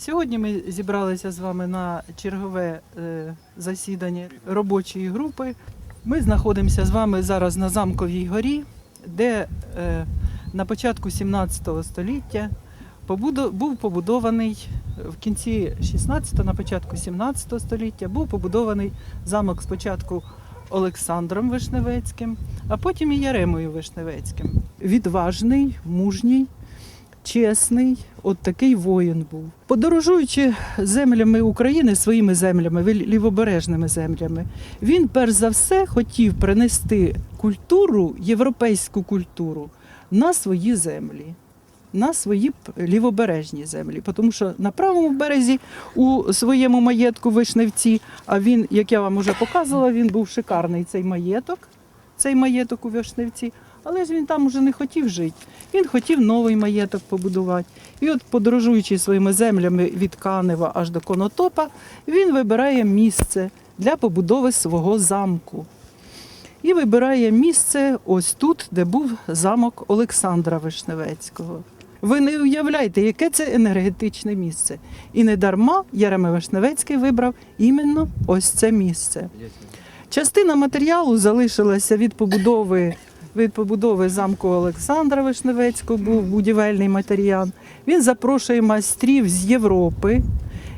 Сьогодні ми зібралися з вами на чергове е, засідання робочої групи. Ми знаходимося з вами зараз на Замковій горі, де е, на початку 17 століття був побудований в кінці 16-го, на початку 17 століття був побудований замок спочатку Олександром Вишневецьким, а потім і Яремою Вишневецьким. Відважний, мужній, чесний, от такий воїн був. Подорожуючи землями України, своїми землями, лівобережними землями, він перш за все хотів принести культуру, європейську культуру на свої землі. На свої лівобережні землі, тому що на правому березі у своєму маєтку Вишневці, а він, як я вам вже показувала, він був шикарний цей маєток, цей маєток у Вишневці. Але ж він там уже не хотів жити. Він хотів новий маєток побудувати. І от, подорожуючи своїми землями від Канева аж до Конотопа, він вибирає місце для побудови свого замку. І вибирає місце ось тут, де був замок Олександра Вишневецького. Ви не уявляєте, яке це енергетичне місце. І не дарма Ярема Вишневецький вибрав іменно ось це місце. Частина матеріалу залишилася від побудови, від побудови замку Олександра Вишневецького, був будівельний матеріал. Він запрошує майстрів з Європи.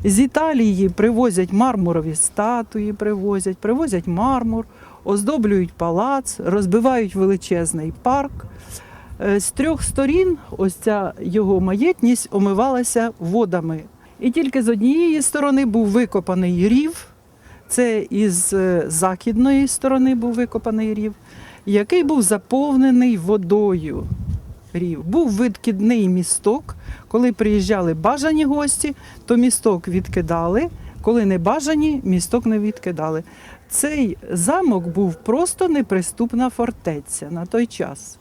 З Італії привозять мармурові статуї, привозять, привозять мармур, оздоблюють палац, розбивають величезний парк. Е, З трьох сторін ось ця його маєтність омивалася водами. І тільки з однієї сторони був викопаний рів, це із е, західної сторони був викопаний рів, який був заповнений водою. Рів. Був відкидний місток. Коли приїжджали бажані гості, то місток відкидали. Коли не бажані, місток не відкидали. Цей замок був просто неприступна фортеця на той час.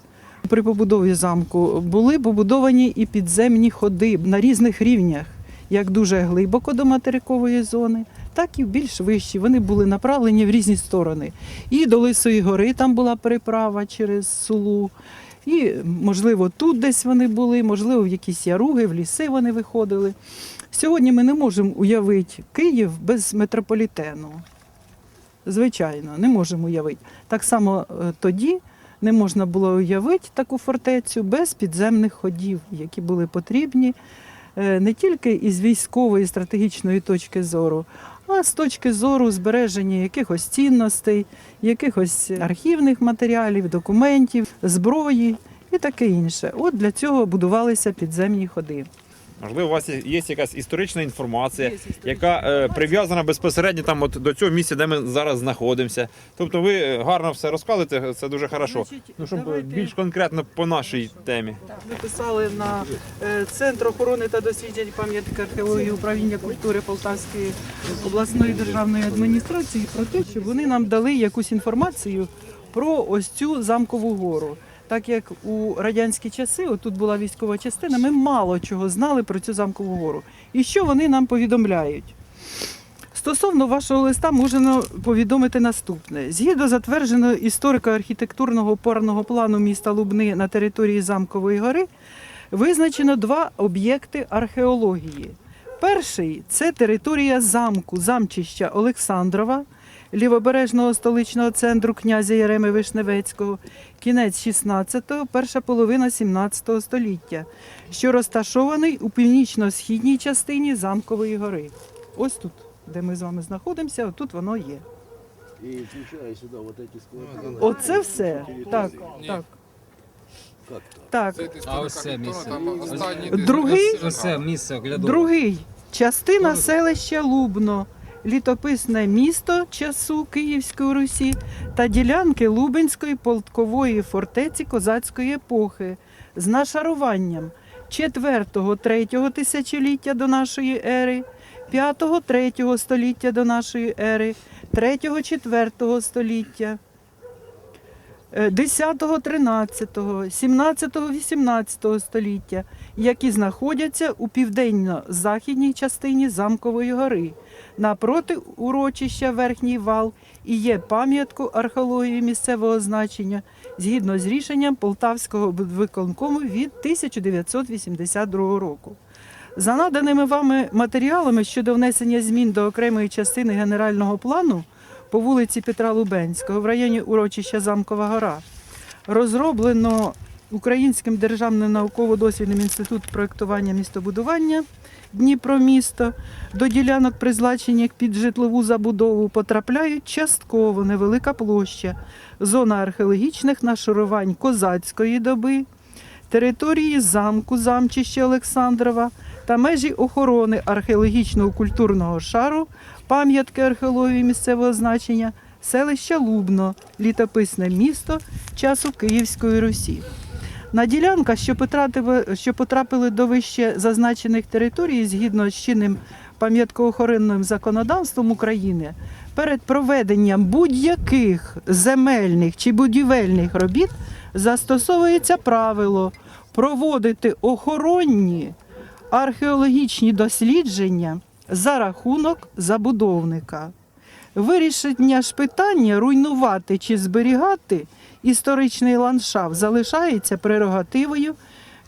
При побудові замку були побудовані і підземні ходи на різних рівнях, як дуже глибоко до материкової зони, так і більш вищі. Вони були направлені в різні сторони. І до Лисої гори там була переправа через Сулу. І, можливо, тут десь вони були, можливо, в якісь яруги, в ліси вони виходили. Сьогодні ми не можемо уявити Київ без метрополітену. Звичайно, не можемо уявити. Так само е, тоді не можна було уявити таку фортецю без підземних ходів, які були потрібні не тільки із військової стратегічної точки зору, а з точки зору збереження якихось цінностей, якихось архівних матеріалів, документів, зброї і таке інше. От для цього будувалися підземні ходи. Можливо, у вас є якась історична інформація, Є історична яка е, інформація. прив'язана безпосередньо там от до цього місця, де ми зараз знаходимося. Тобто ви е, гарно все розказуєте, це дуже хорошо. Значить, Ну, щоб давайте- більш конкретно по нашій темі. Ми писали на е, Центр охорони та досліджень пам'яток археології управління культури Полтавської обласної державної адміністрації про те, щоб вони нам дали якусь інформацію про ось цю замкову гору. Так як у радянські часи, отут була військова частина, ми мало чого знали про цю замкову гору. І що вони нам повідомляють? Стосовно вашого листа можна повідомити наступне: згідно затвердженого історико-архітектурного опорного плану міста Лубни на території Замкової гори, визначено два об'єкти археології. Перший це територія замку, замчища Олександрова, лівобережного столичного центру князя Яреми Вишневецького, кінець 16-го, перша половина 17-го століття, що розташований у північно-східній частині Замкової гори. Ось тут, де ми з вами знаходимося, отут воно є. И включая сюда вот эти склады. Оце все. Так, так. Так. так? А ось це місце. Другий, Ось це місце оглядове. другий частина селища Лубно, літописне місто часу Київської Русі та ділянки Лубенської полткової фортеці козацької епохи з нашаруванням 4-3 тисячоліття до нашої ери, 5-3 століття до нашої ери, 3-4 століття. 10, 13, 17, 18 століття, які знаходяться у південно-західній частині Замкової гори, напроти урочища Верхній вал і є пам'яткою археології місцевого значення згідно з рішенням Полтавського виконкому від 1982 року. За наданими вами матеріалами щодо внесення змін до окремої частини генерального плану по вулиці Петра Лубенського в районі урочища Замкова Гора. Розроблено Українським державним науково-дослідним інститут проєктування містобудування Дніпромісто до ділянок, призначених під житлову забудову, потрапляють частково невелика площа, зона археологічних нашарувань козацької доби, території замку замчища Олександрова та межі охорони археологічного культурного шару, пам'ятки археології місцевого значення, селища Лубно, літописне місто часу Київської Русі. На ділянках, що потрапили, до вище зазначених територій згідно з чинним пам'яткоохоронним законодавством України, перед проведенням будь-яких земельних чи будівельних робіт застосовується правило проводити охоронні археологічні дослідження за рахунок забудовника. Вирішення ж питання руйнувати чи зберігати історичний ландшафт залишається прерогативою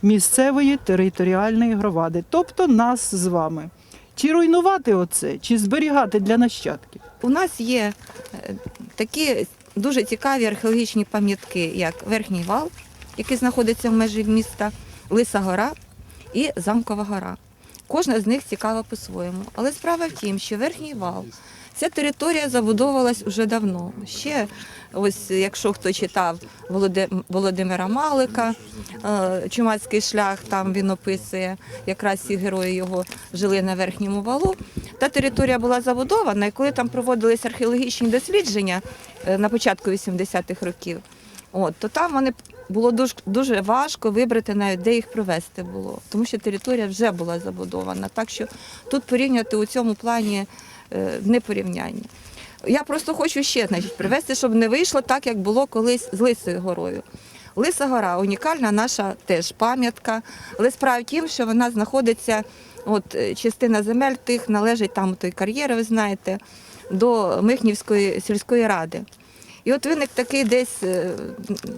місцевої територіальної громади, тобто нас з вами. Чи руйнувати оце, чи зберігати для нащадків? У нас є е, такі дуже цікаві археологічні пам'ятки, як Верхній вал, який знаходиться в межі міста, Лиса гора і Замкова гора. Кожна з них цікава по-своєму. Але справа в тім, що Верхній вал ця територія забудовувалась уже давно. Ще ось якщо хто читав Володимира Малика, е, Чумацький шлях, там він описує, якраз ці герої його жили на верхньому валу. Та територія була забудована, і коли там проводились археологічні дослідження е, на початку 80-х років, от, то там вони було дуже, дуже важко вибрати навіть, де їх провести було, тому що територія вже була забудована. Так що тут порівняти у цьому плані е, не порівняння. Я просто хочу ще значить, привести, щоб не вийшло так, як було колись з Лисою горою. Лиса гора унікальна наша теж пам'ятка, але справа в тім, що вона знаходиться, от е, частина земель тих належить там той кар'єр, ви знаєте, до Михнівської сільської ради. І от виник такий десь е,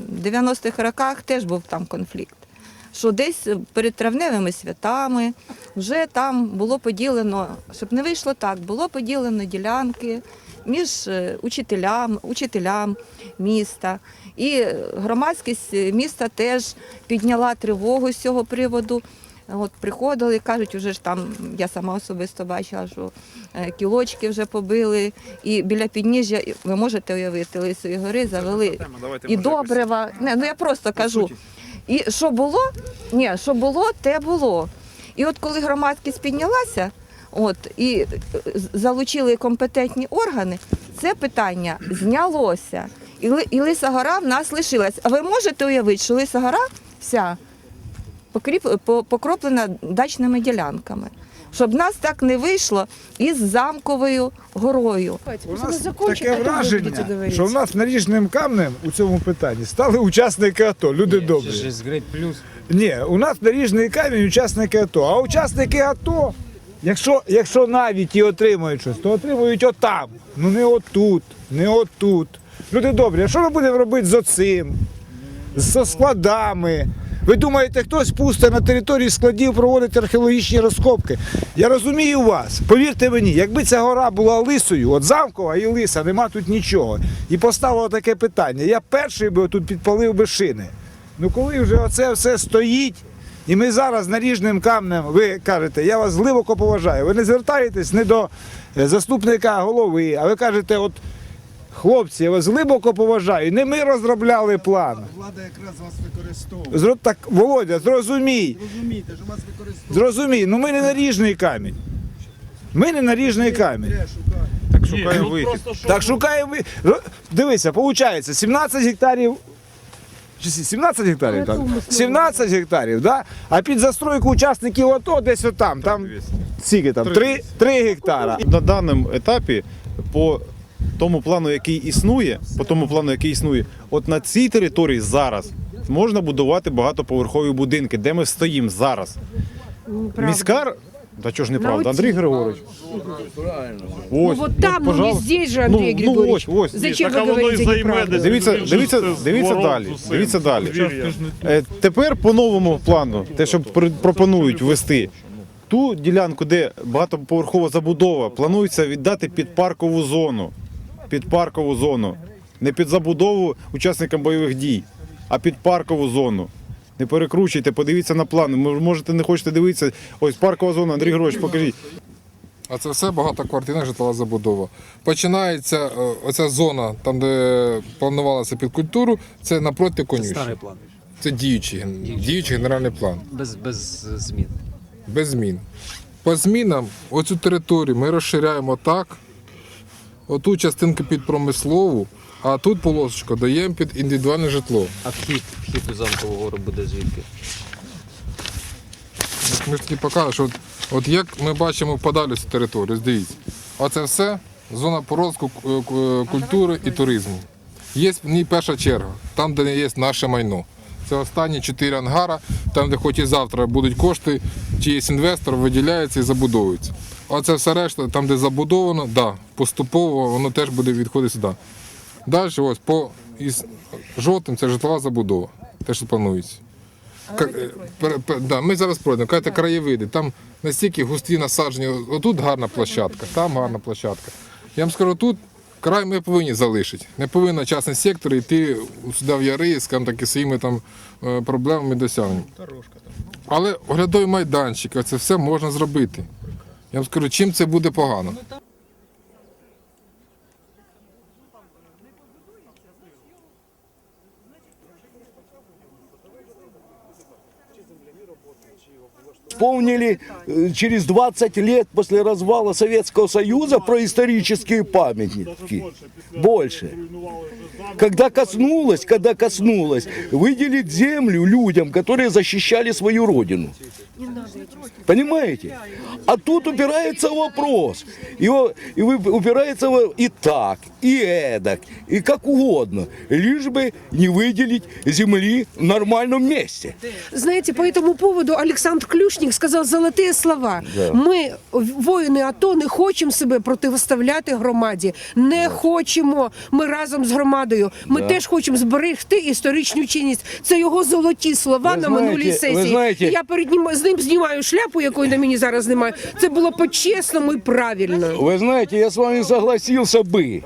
в 90-х роках теж був там конфлікт. Що десь перед травневими святами вже там було поділено, щоб не вийшло так, було поділено ділянки між е, учителям, учителям міста. І громадськість міста теж підняла тривогу з цього приводу. От приходили, кажуть, уже ж там я сама особисто бачила, що е, кілочки вже побили, і біля підніжжя, ви можете уявити, Лисої гори завели і добрива. Не, ну я просто кажу. І що було? Ні, що було, те було. І от коли громадськість піднялася, от і е, залучили компетентні органи, це питання знялося. І, Ли- і Лиса гора в нас лишилась. А ви можете уявити, що Лиса гора вся покроплена дачними ділянками. Щоб нас так не вийшло із замковою горою. У нас таке враження, що в нас наріжним камнем у цьому питанні стали учасники АТО, люди добрі. Жизнь Грейт плюс. Ні, у нас наріжний камінь учасники АТО. А учасники АТО, якщо, якщо навіть і отримують щось, то отримують отам. Ну не отут, не отут. Люди добрі, а що ми будемо робити з оцим? З складами? Ви думаєте, хтось пусте на території складів проводить археологічні розкопки? Я розумію вас. Повірте мені, якби ця гора була лисою, от замкова і лиса, нема тут нічого. І поставило таке питання. Я перший би тут підпалив би шини. Ну коли вже оце все стоїть, і ми зараз наріжним камнем, ви кажете, я вас глибоко поважаю. Ви не звертаєтесь не до е, заступника голови, а ви кажете, от хлопці, я вас глибоко поважаю. Не ми розробляли план. Влада якраз вас використовує. Зро... Так, Володя, зрозумій, Розумієте, що вас використовує. зрозумій, ну ми не наріжний камінь. Ми не наріжний камінь. Так шукаємо вихід. Так шукаємо. ви- Ро- Дивися, виходить, 17 гектарів. 17 гектарів так? 17 гектарів, да? а під застройку учасників АТО десь отам. Там скільки там? 3, 3 гектара. на даному етапі по тому плану, який існує, по тому плану, який існує, от на цій території зараз можна будувати багатоповерхові будинки, де ми стоїмо зараз. Міськар. Та чого ж неправда, Андрій Григорович. Ось, Ну вот там, ну не здесь же, Андрей ну, Григорьевич. Ну, ось, ось. Зачем вы говорите неправду? Дивіться, дивіться, дивіться далі. Дивіться далі. Е, Тепер по новому плану, те, що пропонують ввести, Ту ділянку, де багатоповерхова забудова, планується віддати під паркову зону. Під паркову зону. Не під забудову учасникам бойових дій, а під паркову зону. Не перекручуйте, подивіться на план. Можете не хочете дивитися. Ось паркова зона, Андрій Григорович, покажіть. А це все багатоквартирна житлова забудова. Починається е, оця зона, там де планувалося під культуру, це напроти конюшні. Старий план. Це діючий, діючий генеральний план. Без, без змін. Без змін. По змінам оцю територію ми розширяємо так. Оту частинку під промислову, а тут полосочку даємо під індивідуальне житло. А вхід, вхід у замкову гору буде звідки? От Ми ж таки показали, що от, от як ми бачимо подалі цю територію, дивіться. Оце все зона по розвитку е, ку- культури і туризму. Є в ній перша черга, там, де є наше майно. Це останні чотири ангара, там, де хоч і завтра будуть кошти, чиїсь інвестор виділяється і забудовується. Оце все решта, там, де забудовано, да, поступово воно теж буде відходити сюди. Далі ось по із жовтим це житлова забудова, те, що планується. Ка- е, пер- пер- да, ми зараз пройдемо, кажете, краєвиди. Там настільки густі насаджені. Отут гарна площадка, там гарна площадка. Я вам скажу, тут край ми повинні залишити. Не повинен частний сектор йти сюди в яри, скажімо так, і своїми там е, проблемами і досягненнями. Але оглядовий майданчик, це все можна зробити. Я вам скажу, чим це буде погано. Вспомнили э, через 20 лет после развала Советского Союза про исторические памятники. Больше. Когда коснулось, когда коснулось, выделить землю людям, которые защищали свою родину. Понимаете? А тут упирается вопрос. И, о- и вы- упирается во- и так, и эдак, и как угодно. Лишь бы не выделить земли в нормальном месте. Знаете, по этому поводу Олександр Клюшник сказав золоті слова. Ми, воїни АТО, не хочемо себе протиставляти громаді. Не хочемо. Ми разом з громадою. Ми теж хочемо зберегти історичну чинність. Це його золоті слова Ви на знаєте, минулій ви сесії. знаєте- І Я перед ним з ним знімаю шляпу, якої на мені зараз немає. Це було по-чесному і правильно. Вы знаете, я с вами согласился бы,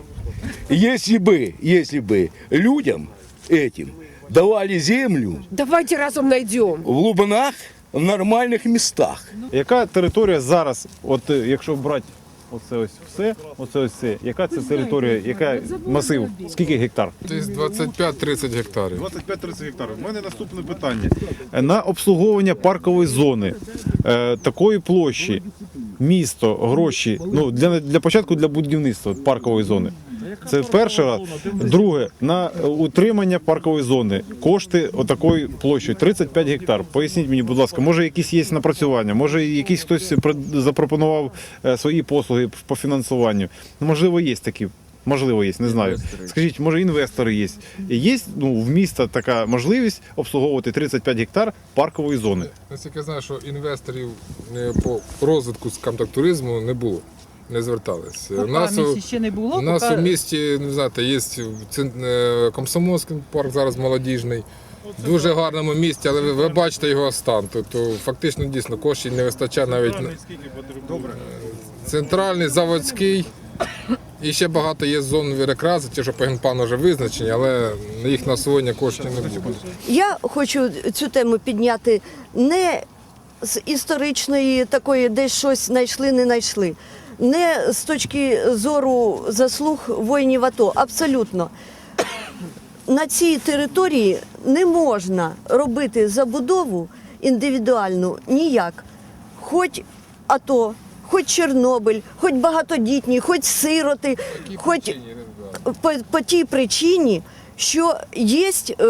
если бы, если бы людям этим давали землю Давайте разом знайдемо. в глубинах, в нормальных местах. Яка територія зараз, от е, якщо брати оце ось все, оце ось це, яка це територія, яка масив, скільки гектар? Десь 25-30 гектарів. 25-30 гектарів. У мене наступне питання. Е, На обслуговування паркової зони е, такої площі, місто, гроші, ну для, для початку для будівництва паркової зони. Це перший раз. Друге, на утримання паркової зони кошти отакої площі 35 гектар. Поясніть мені, будь ласка, може якісь є напрацювання, може якийсь хтось про- запропонував е, свої послуги по фінансуванню. Ну, можливо, є такі. Можливо, є, не знаю. Скажіть, може інвестори є? Є ну, в міста така можливість обслуговувати 35 гектар паркової зони? Наскільки я знаю, що інвесторів е, по розвитку скажімо так, туризму не було, не звертались. У нас, у, ще не було. у нас поки- у місті, не знаєте, є е, Комсомольський парк зараз молодіжний. В дуже гарному місті, але ви, ви бачите його стан. Тобто фактично дійсно коштів не вистачає навіть на центральний, заводський. І ще багато є зон рекреації, ті, що по генплану вже визначені, але їх на освоєння коштів не буде. Я хочу цю тему підняти не з історичної такої, десь щось знайшли, не знайшли. Не з точки зору заслуг воїнів АТО. Абсолютно. На цій території не можна робити забудову індивідуальну ніяк. Хоч АТО, хоч Чорнобиль, хоч багатодітні, хоч сироти, хоч по, по тій причині, що є е,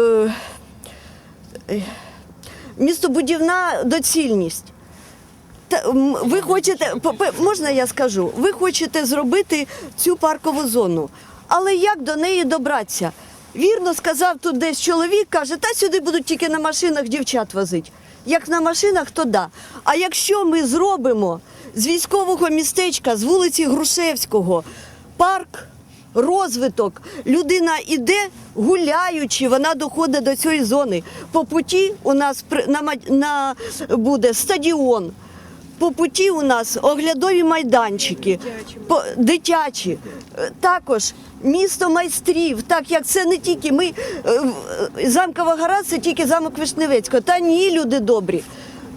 е, містобудівна доцільність. Ви хочете, можна я скажу, ви хочете зробити цю паркову зону, але як до неї добратися? Вірно сказав тут десь чоловік, каже, та сюди будуть тільки на машинах дівчат возити. Як на машинах, то да. А якщо ми зробимо з військового містечка, з вулиці Грушевського, парк, розвиток, людина іде гуляючи, вона доходить до цієї зони. По путі у нас на, на, буде стадіон, По путі у нас оглядові майданчики, по- дитячі. Е, Також місто майстрів, так як це не тільки ми, е, замкова гора це тільки замок Вишневецького. Та ні, люди добрі.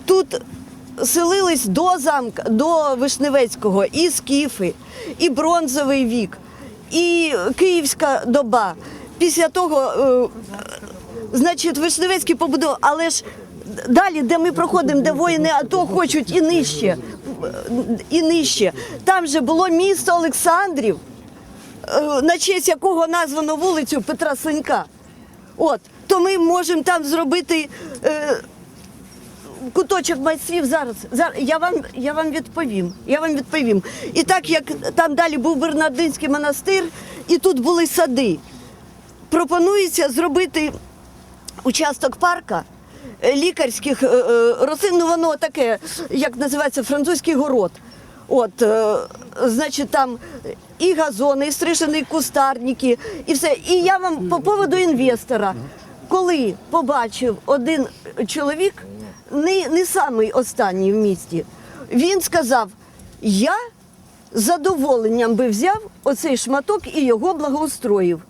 Тут селились до замка, до Вишневецького і скіфи, і бронзовий вік, і київська доба. Після того, е, значить, Вишневецький побудував, але ж далі, де ми проходимо, де воїни АТО хочуть і нижче, і нижче. Там же було місто Олександрів, е, на честь якого названо вулицю Петра Сенька. От, то ми можемо там зробити. Е, куточок майстрів зараз. зараз я, вам, я вам відповім. Я вам відповім. І так як там далі був Бернардинський монастир, і тут були сади, пропонується зробити участок парка лікарських е, е, рослин. Ну воно таке, як називається, французький город. От, е, значить, там і газони, і стрижені кустарники, і все. І я вам по поводу інвестора. Коли побачив один чоловік, не, не самий останній в місті, він сказав: я з задоволенням би взяв оцей шматок і його благоустроїв.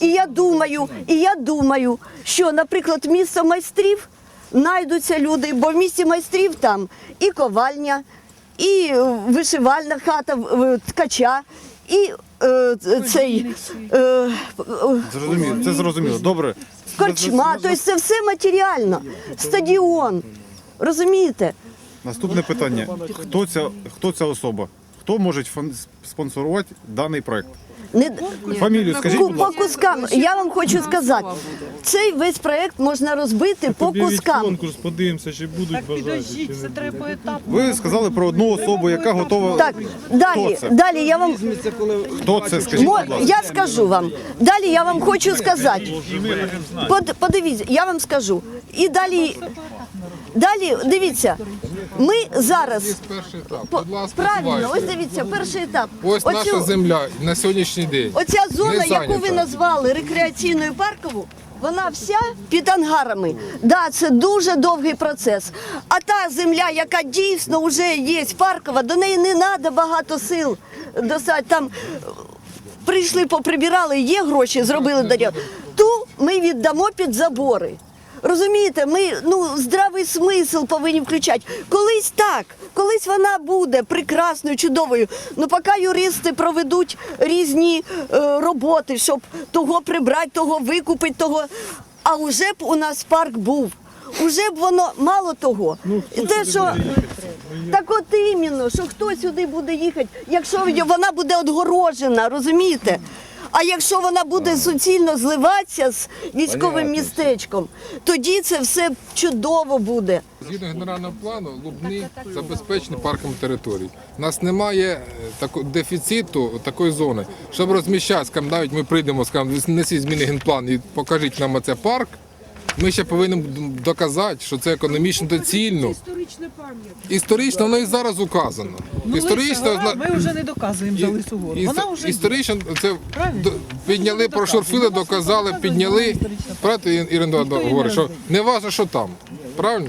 І я думаю, і я думаю, що, наприклад, місто майстрів знайдуться люди, бо в місті майстрів там і ковальня, і е, вишивальна хата ткача, і е, цей е, е, Зрозуміло, це зрозуміло. Добре. корчма. Тобто це все матеріально. Стадіон. Розумієте? Наступне питання: хто ця, хто ця особа? Хто може спонсорувати даний проект? Не Фамілію скажіть, будь по ласка. кускам. Я вам хочу сказати, цей весь проект можна розбити по кускам. конкурс, подивимося, чи будуть підождіть, це треба поетапно. Ви сказали про одну особу, яка готова. Так, далі, це? далі я вам Хто це? Скажіть, Мо- будь ласка. я скажу вам. Далі я вам хочу сказати. Под- Подивіться, я вам скажу. І далі, далі дивіться, ми зараз перший етап. Будь ласка, правильно, ось дивіться, перший етап. Ось Оцю- наша земля на сьогоднішній день. Оця зона, яку ви назвали рекреаційною паркову, вона вся під ангарами. Да, це дуже довгий процес. А та земля, яка дійсно вже є паркова, до неї не треба багато сил достати. Там прийшли, поприбирали, є гроші, зробили дорогу. Ту ми віддамо під забори. Розумієте, ми ну здравий смисл повинні включати. Колись так, колись вона буде прекрасною, чудовою. Ну поки юристи проведуть різні е, роботи, щоб того прибрати, того викупити, того. А вже б у нас парк був. Уже б воно мало того. І те, що так от іменно, що хто сюди буде їхати, якщо вона буде отгорожена, розумієте? А якщо вона буде суцільно зливатися з військовим містечком, тоді це все чудово буде. Згідно генерального плану, Лубни забезпечений парком територій. У нас немає е, дефіциту такої зони, щоб розміщати, скажімо, навіть ми прийдемо, скажімо, несіть зміни генплан і покажіть нам оце парк. Ми ще повинні доказати, що це економічно доцільно. Історична пам'ять. Історично воно і зараз указано. Ну, Історично Лиса гора, ми вже не доказуємо за Лису гору. Іс- Вона вже є. історично це Правильно? підняли, прошурфили, доказали, підняли. Правда, Ірина говорить, що не важно, що там. Правильно?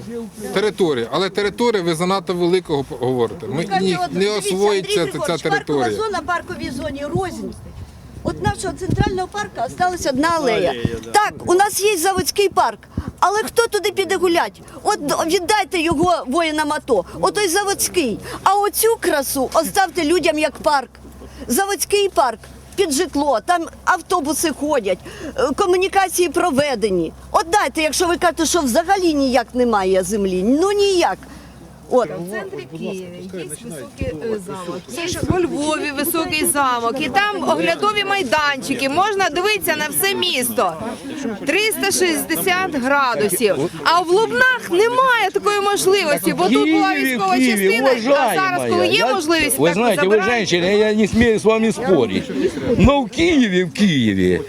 Територія. Але територія ви занадто великого говорите. Ми ні, не освоїться ця територія. Паркова зона парковій зоні рознь. От нашого центрального парку залишилася одна алея. Так, у нас є заводський парк. Але хто туди піде гулять? От віддайте його воїнам АТО. Отой заводський. А оцю красу оставте людям як парк. Заводський парк під житло, там автобуси ходять, е, комунікації проведені. От дайте, якщо ви кажете, що взагалі ніяк немає землі. Ну ніяк. От. В центрі Києва є високий е, замок, є ж у Львові високий замок, і там оглядові майданчики, можна дивитися на все місто. 360 градусів. А в Лубнах немає такої можливості, бо тут була військова частина, а зараз, коли є можливість, знаете, вы забирають. женщина, я не смею с вами спорить. Но в Киеве, в Киеве,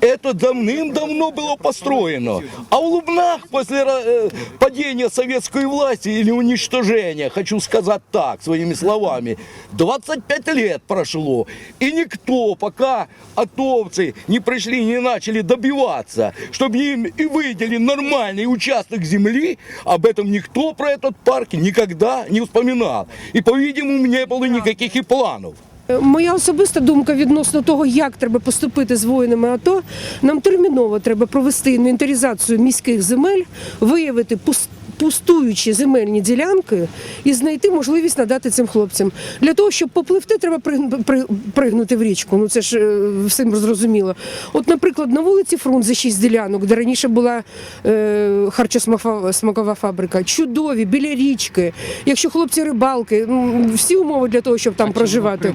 Это давным-давно было построено. А в Лубнах после э, падения советской власти или уничтожения, хочу сказать так, своими словами, 25 лет прошло. И никто, пока атовцы не пришли, не начали добиваться, чтобы им и выделили нормальный участок земли, об этом никто про этот парк никогда не вспоминал. И, по-видимому, не было никаких и планов. Моя особиста думка відносно того, як треба поступити з воїнами АТО, нам терміново треба провести інвентаризацію міських земель, виявити пус- пустуючі земельні ділянки і знайти можливість надати цим хлопцям. Для того, щоб попливти, треба пригнути в річку. Ну це ж е, всім зрозуміло. От, наприклад, на вулиці Фрунзе шість ділянок, де раніше була е, харчосмакова фабрика, чудові біля річки. Якщо хлопці рибалки, всі умови для того, щоб там проживати.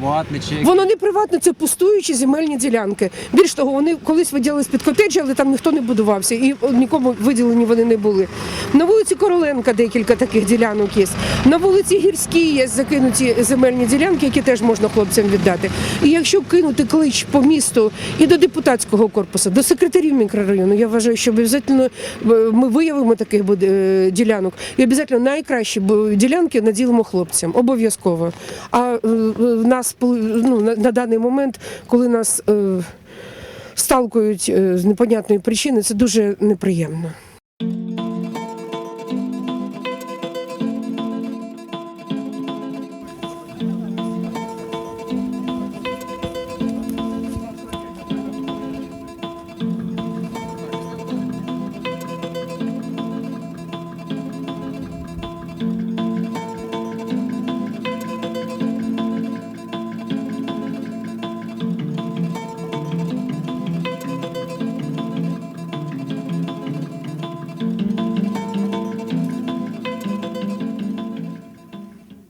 Воно не приватне, це пустуючі земельні ділянки. Більш того, вони колись виділились під котеджі, але там ніхто не будувався і нікому виділені вони не були. На вулиці Короленка декілька таких ділянок є. На вулиці Гірській є закинуті земельні ділянки, які теж можна хлопцям віддати. І якщо кинути клич по місту і до депутатського корпусу, до секретарів мікрорайону, я вважаю, що обов'язково е, ми виявимо таких е, ділянок і обов'язково найкращі ділянки наділимо хлопцям. Обов'язково. А е, е, в нас ну, на, даний момент, коли нас сталкують з непонятної причини, це дуже неприємно.